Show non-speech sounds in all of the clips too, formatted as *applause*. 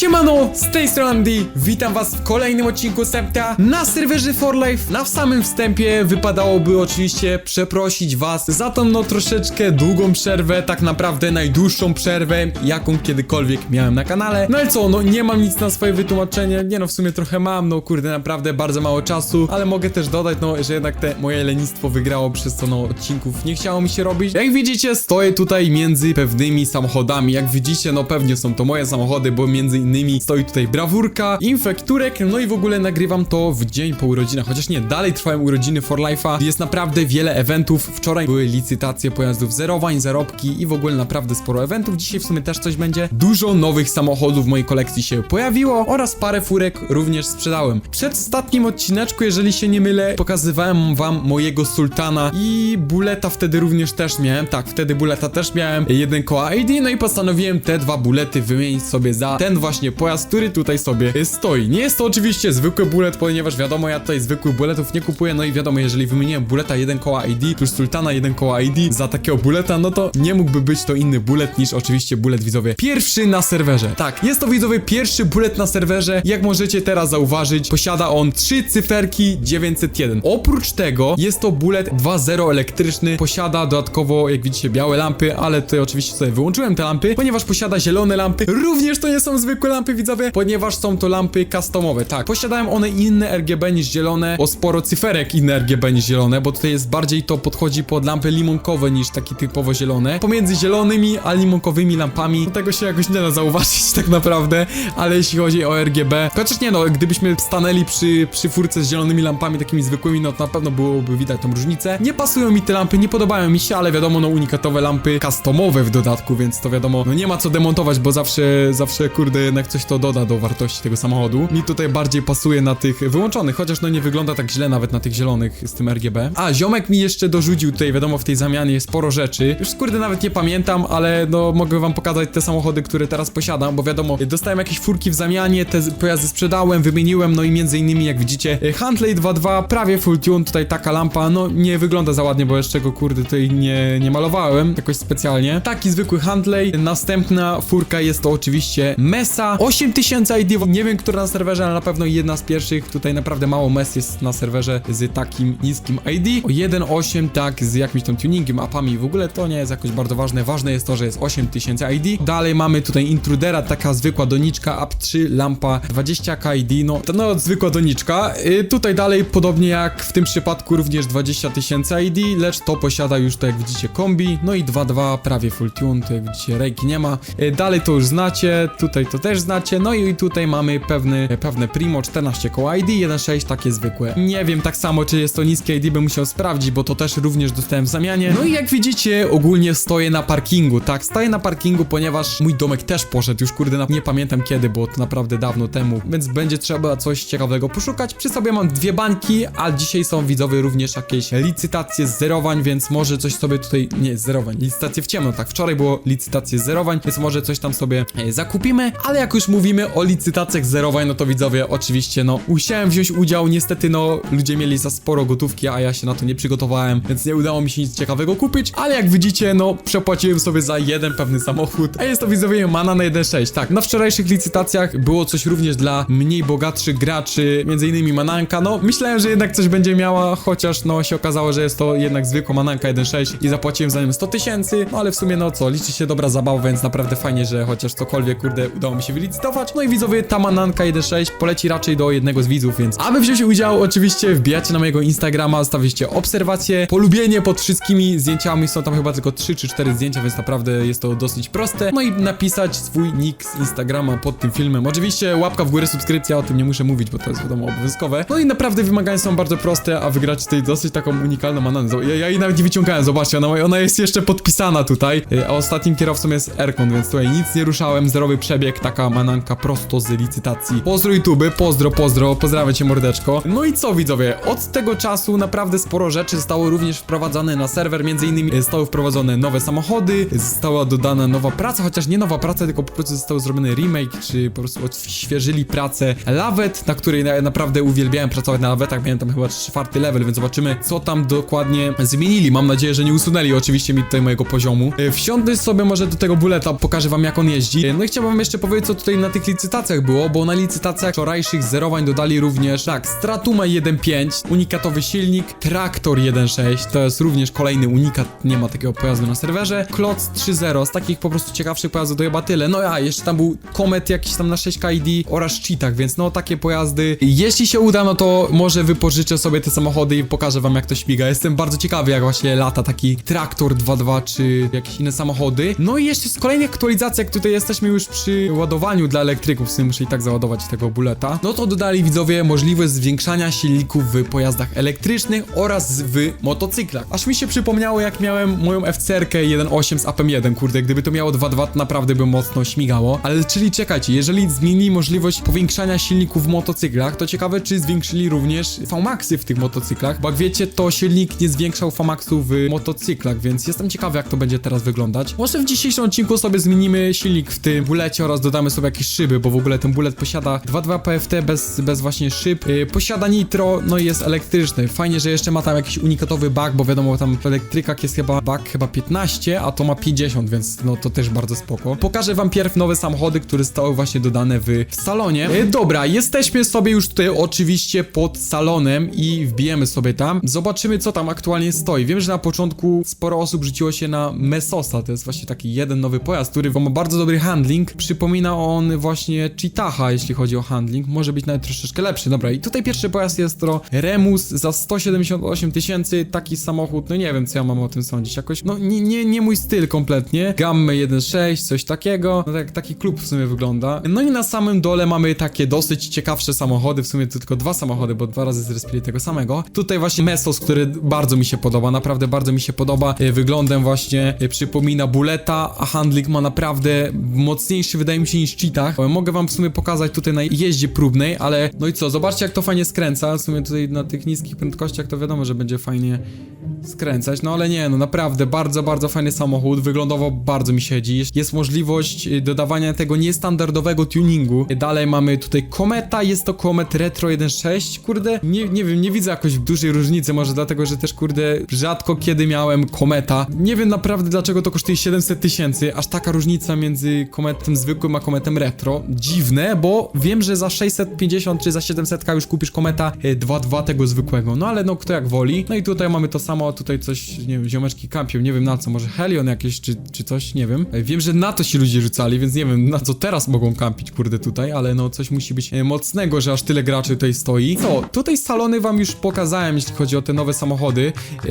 Siemano, z tej strony Andy, witam was w kolejnym odcinku Septa na serwerze For Life. Na samym wstępie wypadałoby oczywiście przeprosić was za tą no troszeczkę długą przerwę, tak naprawdę najdłuższą przerwę, jaką kiedykolwiek miałem na kanale. No ale co, no nie mam nic na swoje wytłumaczenie, nie no w sumie trochę mam, no kurde naprawdę bardzo mało czasu, ale mogę też dodać no, że jednak te moje lenistwo wygrało przez to no odcinków nie chciało mi się robić. Jak widzicie stoję tutaj między pewnymi samochodami, jak widzicie no pewnie są to moje samochody, bo między innymi. Stoi tutaj brawurka, infekturek, no i w ogóle nagrywam to w dzień po urodzinach, chociaż nie, dalej trwają urodziny For Life'a, jest naprawdę wiele eventów, wczoraj były licytacje pojazdów zerowań, zarobki i w ogóle naprawdę sporo eventów, dzisiaj w sumie też coś będzie. Dużo nowych samochodów w mojej kolekcji się pojawiło oraz parę furek również sprzedałem. Przed ostatnim odcineczku, jeżeli się nie mylę, pokazywałem wam mojego sultana i buleta wtedy również też miałem, tak, wtedy buleta też miałem, jeden koła ID, no i postanowiłem te dwa bulety wymienić sobie za ten właśnie pojazd, który tutaj sobie stoi. Nie jest to oczywiście zwykły bulet, ponieważ wiadomo, ja tutaj zwykłych buletów nie kupuję, no i wiadomo, jeżeli wymieniłem buleta jeden koła ID plus sultana jeden koła ID za takiego buleta, no to nie mógłby być to inny bulet niż oczywiście bulet widzowie pierwszy na serwerze. Tak, jest to widzowie pierwszy bulet na serwerze, jak możecie teraz zauważyć, posiada on trzy cyferki 901. Oprócz tego jest to bulet 2.0 elektryczny, posiada dodatkowo, jak widzicie, białe lampy, ale tutaj oczywiście sobie wyłączyłem te lampy, ponieważ posiada zielone lampy. Również to nie są zwykłe lampy widzowie, ponieważ są to lampy customowe. Tak, posiadają one inne RGB niż zielone, o sporo cyferek inne RGB niż zielone, bo tutaj jest bardziej to podchodzi pod lampy limonkowe niż takie typowo zielone. Pomiędzy zielonymi a limonkowymi lampami, no tego się jakoś nie da zauważyć *laughs* tak naprawdę, ale jeśli chodzi o RGB, chociaż nie no, gdybyśmy stanęli przy, przy furce z zielonymi lampami takimi zwykłymi, no to na pewno byłoby widać tą różnicę. Nie pasują mi te lampy, nie podobają mi się, ale wiadomo, no unikatowe lampy customowe w dodatku, więc to wiadomo, no nie ma co demontować, bo zawsze, zawsze kurde jednak coś to doda do wartości tego samochodu. Mi tutaj bardziej pasuje na tych wyłączonych, chociaż no nie wygląda tak źle nawet na tych zielonych z tym RGB. A, ziomek mi jeszcze dorzucił tutaj, wiadomo, w tej zamianie sporo rzeczy. Już kurde nawet nie pamiętam, ale no mogę wam pokazać te samochody, które teraz posiadam, bo wiadomo, dostałem jakieś furki w zamianie, te pojazdy sprzedałem, wymieniłem, no i między innymi, jak widzicie, e, Huntley 2.2, prawie full tune, tutaj taka lampa, no nie wygląda za ładnie, bo jeszcze go kurde tutaj nie, nie malowałem jakoś specjalnie. Taki zwykły Huntley. Następna furka jest to oczywiście Mesa 8000 ID, nie wiem, która na serwerze, ale na pewno jedna z pierwszych. Tutaj naprawdę mało mes jest na serwerze z takim niskim ID. O 1.8, tak, z jakimś tam tuningiem, mapami, w ogóle to nie jest jakoś bardzo ważne. Ważne jest to, że jest 8000 ID. Dalej mamy tutaj Intrudera, taka zwykła doniczka, up 3, lampa 20k ID, no to no zwykła doniczka. Y, tutaj dalej, podobnie jak w tym przypadku, również 20 tysięcy ID, lecz to posiada już to jak widzicie kombi, no i 2.2, prawie full tune, tu jak widzicie rejki nie ma. Y, dalej to już znacie, tutaj to też znacie, no i tutaj mamy pewny, pewne Primo 14 koła ID, 1.6 takie zwykłe. Nie wiem tak samo, czy jest to niskie ID, bym musiał sprawdzić, bo to też również dostałem w zamianie. No i jak widzicie, ogólnie stoję na parkingu, tak, stoję na parkingu, ponieważ mój domek też poszedł, już kurde, nie pamiętam kiedy, bo to naprawdę dawno temu, więc będzie trzeba coś ciekawego poszukać. Przy sobie mam dwie bańki, a dzisiaj są widzowie również jakieś licytacje z zerowań, więc może coś sobie tutaj, nie zerowań, licytacje w ciemno, tak, wczoraj było licytacje z zerowań, więc może coś tam sobie e, zakupimy, ale jak już mówimy o licytacjach z zerowań, no to widzowie, oczywiście, no, musiałem wziąć udział, niestety, no, ludzie mieli za sporo gotówki, a ja się na to nie przygotowałem, więc nie udało mi się nic ciekawego kupić, ale jak widzicie, no, przepłaciłem sobie za jeden pewny samochód, a jest to widzowie Mana na 1.6, tak, na wczorajszych licytacjach było coś również dla mniej bogatszych graczy, między innymi Mananka, no, myślałem, że jednak coś będzie miała, chociaż, no, się okazało, że jest to jednak zwykła Mananka 1.6 i zapłaciłem za nią 100 tysięcy, no, ale w sumie, no co, liczy się dobra zabawa, więc naprawdę fajnie, że chociaż cokolwiek, kurde, udało mi się wylicytować, no i widzowie, ta Mananka 1.6 poleci raczej do jednego z widzów, więc aby wziąć udział, oczywiście wbijacie na mojego Instagrama, stawicie obserwacje, polubienie pod wszystkimi zdjęciami, są tam chyba tylko 3 czy 4 zdjęcia, więc naprawdę jest to dosyć proste, no i napisać swój nick z Instagrama pod tym filmem. Oczywiście łapka w górę, subskrypcja, o tym nie muszę mówić, bo to jest wiadomo obowiązkowe. No i naprawdę wymagania są bardzo proste, a wygrać tutaj dosyć taką unikalną mananę. Ja, ja jej nawet nie wyciągałem, zobaczcie, ona, ona jest jeszcze podpisana tutaj, y, a ostatnim kierowcą jest Erkon, więc tutaj nic nie ruszałem, zerowy przebieg, taka mananka prosto z licytacji. Pozdro YouTube, pozdro, pozdro, pozdrawiam cię mordeczko. No i co widzowie, od tego czasu naprawdę sporo rzeczy zostało również wprowadzone na serwer, między innymi y, zostały wprowadzone nowe samochody, została dodana nowa praca, chociaż nie nowa praca, tylko po prostu został zrobiony remake, czy po prostu odświeżyli pracę Lawet, na której na, naprawdę uwielbiałem pracować na Lawetach, miałem tam chyba czwarty level, więc zobaczymy, co tam dokładnie zmienili. Mam nadzieję, że nie usunęli oczywiście mi tutaj mojego poziomu. E, Wsiądę sobie może do tego buleta, pokażę wam jak on jeździ. E, No i chciałbym jeszcze powiedzieć co tutaj na tych licytacjach było, bo na licytacjach wczorajszych zerowań dodali również tak, Stratuma 1.5, unikatowy silnik, Traktor 1.6, to jest również kolejny unikat, nie ma takiego pojazdu na serwerze, Kloc 3.0, z takich po prostu ciekawszych pojazdów to chyba tyle, no a jeszcze tam był Comet jakiś tam na 6 KID oraz Cheetah, więc no takie pojazdy, jeśli się uda, no to może wypożyczę sobie te samochody i pokażę wam jak to śmiga, jestem bardzo ciekawy jak właśnie lata taki Traktor 2.2 czy jakieś inne samochody, no i jeszcze z kolejnych aktualizacji, jak tutaj jesteśmy już przy ładowaniu dla elektryków, w sumie muszę tak załadować tego buleta, no to dodali widzowie możliwość zwiększania silników w pojazdach elektrycznych oraz w motocyklach. Aż mi się przypomniało, jak miałem moją FCR-kę 1.8 z APM-1, kurde, gdyby to miało 2.2, to naprawdę by mocno śmigało. Ale czyli czekajcie, jeżeli zmienili możliwość powiększania silników w motocyklach, to ciekawe, czy zwiększyli również VMAXy w tych motocyklach, bo jak wiecie, to silnik nie zwiększał VMAXu w motocyklach, więc jestem ciekawy, jak to będzie teraz wyglądać. Może w dzisiejszym odcinku sobie zmienimy silnik w tym bulecie oraz dodamy sobie jakieś szyby, bo w ogóle ten bulet posiada 2.2 PFT bez, bez właśnie szyb, yy, posiada nitro, no i jest elektryczny. Fajnie, że jeszcze ma tam jakiś unikatowy bak, bo wiadomo, tam w elektrykach jest chyba bak chyba 15, a to ma 50, więc no to też bardzo spoko. Pokażę wam pierw nowe samochody, które zostały właśnie dodane w, w salonie. Yy, dobra, jesteśmy sobie już tutaj oczywiście pod salonem i wbijemy sobie tam. Zobaczymy, co tam aktualnie stoi. Wiem, że na początku sporo osób rzuciło się na Mesosa, to jest właśnie taki jeden nowy pojazd, który ma bardzo dobry handling. Przypomina on właśnie Cheetaha, jeśli chodzi o handling. Może być nawet troszeczkę lepszy. Dobra, i tutaj pierwszy pojazd jest to Remus za 178 tysięcy. Taki samochód, no nie wiem, co ja mam o tym sądzić. Jakoś, no nie, nie, nie mój styl kompletnie. Gamme 1.6, coś takiego. No tak, taki klub w sumie wygląda. No i na samym dole mamy takie dosyć ciekawsze samochody. W sumie to tylko dwa samochody, bo dwa razy zrespili tego samego. Tutaj właśnie Mesos, który bardzo mi się podoba. Naprawdę bardzo mi się podoba. E, Wyglądem właśnie e, przypomina Buleta, a handling ma naprawdę mocniejszy, wydaje mi się, niż Cheetah. E, Mogę wam w sumie pokazać tutaj na jeździe próbnej, ale no i co, zobaczcie jak to fajnie skręca. W sumie tutaj na tych niskich prędkościach to wiadomo, że będzie fajnie skręcać, no ale nie, no naprawdę bardzo, bardzo fajny samochód, wyglądowo bardzo mi siedzi. Jest- możliwość y, dodawania tego niestandardowego tuningu. Dalej mamy tutaj Kometa, jest to Komet Retro 1.6, kurde, nie, nie wiem, nie widzę jakoś dużej różnicy, może dlatego, że też kurde rzadko kiedy miałem Kometa. Nie wiem naprawdę dlaczego to kosztuje 700 tysięcy, aż taka różnica między Kometem zwykłym a Kometem Retro. Dziwne, bo wiem, że za 650 czy za 700 już kupisz Kometa y, 2.2 tego zwykłego, no ale no kto jak woli. No i tutaj mamy to samo, tutaj coś, nie wiem, ziomeczki kampią, nie wiem na co, może Helion jakieś czy, czy coś, nie wiem. Wiem, że na to się ludzie rzucali, więc nie wiem na co teraz mogą kampić, kurde, tutaj, ale no coś musi być e, mocnego, że aż tyle graczy tutaj stoi. Co, tutaj salony wam już pokazałem, jeśli chodzi o te nowe samochody. E,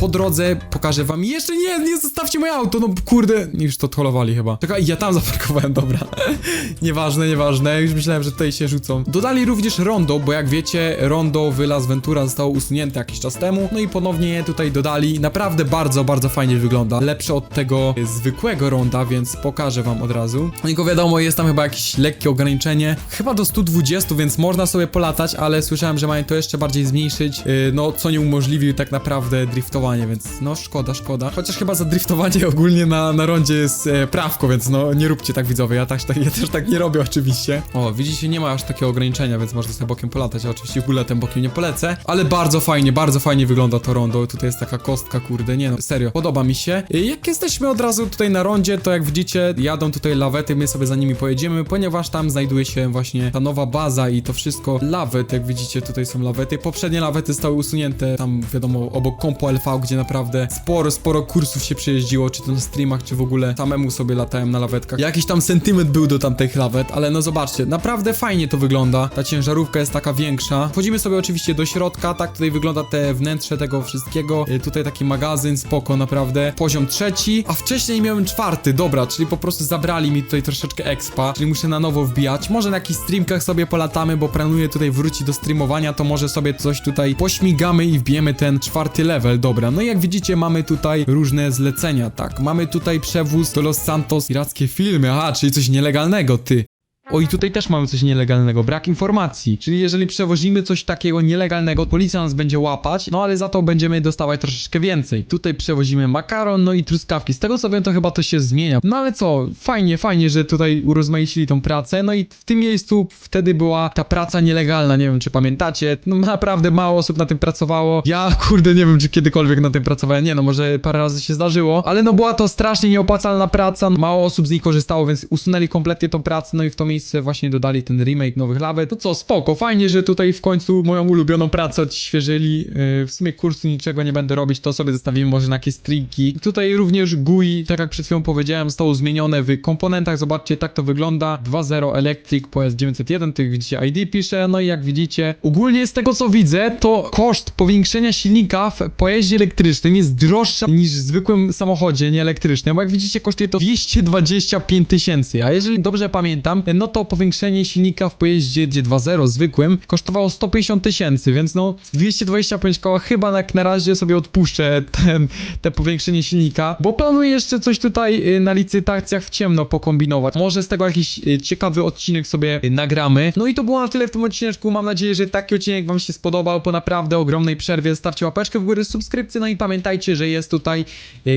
Po drodze pokażę wam, jeszcze nie, nie zostawcie moje auto, no kurde, już to tolowali chyba. Czekaj, ja tam *laughs* zaparkowałem, dobra. *laughs* nieważne, nieważne, już myślałem, że tutaj się rzucą. Dodali również rondo, bo jak wiecie, rondo w Las Ventura zostało usunięte jakiś czas temu, no i ponownie tutaj dodali. Naprawdę bardzo, bardzo fajnie wygląda. Lepsze od tego zwykłego ronda, więc pokażę wam od razu. Tylko wiadomo, jest tam chyba jakieś lekkie ograniczenie. Chyba do 120, więc można sobie polatać, ale słyszałem, że mają to jeszcze bardziej zmniejszyć, yy, no co nie umożliwi tak naprawdę driftowanie, więc no szkoda, szkoda. Chociaż chyba za driftowanie *laughs* ogólnie na, na rondzie jest e, prawko, więc no nie róbcie tak widzowie, ja, tak, ja też tak nie robię oczywiście. O, widzicie, nie ma aż takiego ograniczenia, więc można sobie bokiem polatać, ja oczywiście buletem bokiem nie polecę, ale bardzo fajnie, bardzo fajnie wygląda to rondo, tutaj jest taka kostka, kurde, nie no, serio, podoba mi się. Jak jesteśmy od razu tutaj na rondzie, to jak widzicie, jadą tutaj lawety, my sobie za nimi pojedziemy, ponieważ tam znajduje się właśnie ta nowa baza i to wszystko lawet, jak widzicie, tutaj są lawety. Poprzednie lawety zostały usunięte tam, wiadomo, obok kompo LV, gdzie naprawdę sporo, sporo kursów się przejeździło, czy to na streamach, czy w ogóle samemu sobie latałem na lawetkach. Jakiś tam sentyment był do tamtych lawet, ale no zobaczcie, naprawdę fajnie to wygląda. Ta ciężarówka jest taka większa. Wchodzimy sobie oczywiście do środka, tak tutaj wygląda te wnętrze tego wszystkiego. Y, Tutaj taki magazyn, spoko, naprawdę. Poziom trzeci, a wcześniej miałem czwarty, dobra, czyli po prostu zabrali mi tutaj troszeczkę expa, czyli muszę na nowo wbijać. Może na jakichś streamkach sobie polatamy, bo planuję tutaj wrócić do streamowania, to może sobie coś tutaj pośmigamy i wbijemy ten czwarty level, dobra. No i jak widzicie, mamy tutaj różne zlecenia, tak. Mamy tutaj przewóz do Los Santos, pirackie filmy, aha, czyli coś nielegalnego, ty. O i tutaj też mamy coś nielegalnego, brak informacji. Czyli jeżeli przewozimy coś takiego nielegalnego, policja nas będzie łapać, no ale za to będziemy dostawać troszeczkę więcej. Tutaj przewozimy makaron, no i truskawki. Z tego co wiem, to chyba to się zmienia. No ale co, fajnie, fajnie, że tutaj urozmaicili tą pracę. No i w tym miejscu wtedy była ta praca nielegalna, nie wiem czy pamiętacie. No naprawdę mało osób na tym pracowało. Ja *laughs* kurde nie wiem, czy kiedykolwiek na tym pracowałem. Nie no, może parę razy się zdarzyło, ale no była to strasznie nieopłacalna praca. Mało osób z niej korzystało, więc usunęli kompletnie tą pracę, no i w to miejsce właśnie dodali ten remake nowych lawet. To co, spoko, fajnie, że tutaj w końcu moją ulubioną pracę odświeżyli. Yy, w sumie kursu niczego nie będę robić, to sobie zostawimy może na jakieś stringi. Tutaj również GUI, tak jak przed chwilą powiedziałem, zostało zmienione w komponentach. Zobaczcie, tak to wygląda. 2.0 Electric pojazd 901, tych widzicie ID pisze, no i jak widzicie, ogólnie z tego co widzę, to koszt powiększenia silnika w pojeździe elektrycznym jest droższa niż w zwykłym samochodzie nieelektrycznym, bo jak widzicie kosztuje to 225 tysięcy, a jeżeli dobrze pamiętam, no to powiększenie silnika w pojeździe G2.0 zwykłym kosztowało 150 tysięcy, więc no 225 koła chyba jak na razie sobie odpuszczę ten, te powiększenie silnika, bo planuję jeszcze coś tutaj y, na licytacjach w ciemno pokombinować. Może z tego jakiś y, ciekawy odcinek sobie y, nagramy. No i to było na tyle w tym odcineczku. Mam nadzieję, że taki odcinek wam się spodobał po naprawdę ogromnej przerwie. Stawcie łapeczkę w górę, subskrypcję, no i pamiętajcie, że jest tutaj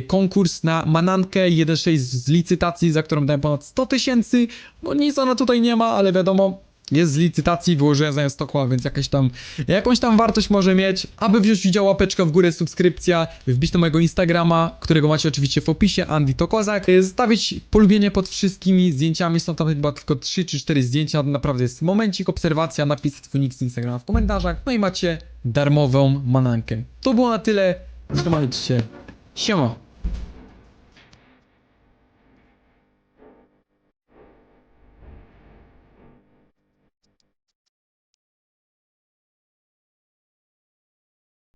konkurs na manankę 1.6 z licytacji, za którą dałem ponad 100 tysięcy. No nic ona tutaj nie ma, ale wiadomo, jest z licytacji, wyłożyłem zamiast 100 koła, więc jakaś tam, jakąś tam wartość może mieć. Aby wziąć udział, łapeczka w górę, subskrypcja, wbić do mojego Instagrama, którego macie oczywiście w opisie, Andy to Kozak. Y, Zostawić polubienie pod wszystkimi zdjęciami, są tam chyba tylko 3 czy 4 zdjęcia, naprawdę jest momencik, obserwacja, napisać swój nick z Instagrama w komentarzach, no i macie darmową manankę. To było na tyle, trzymajcie się, siema.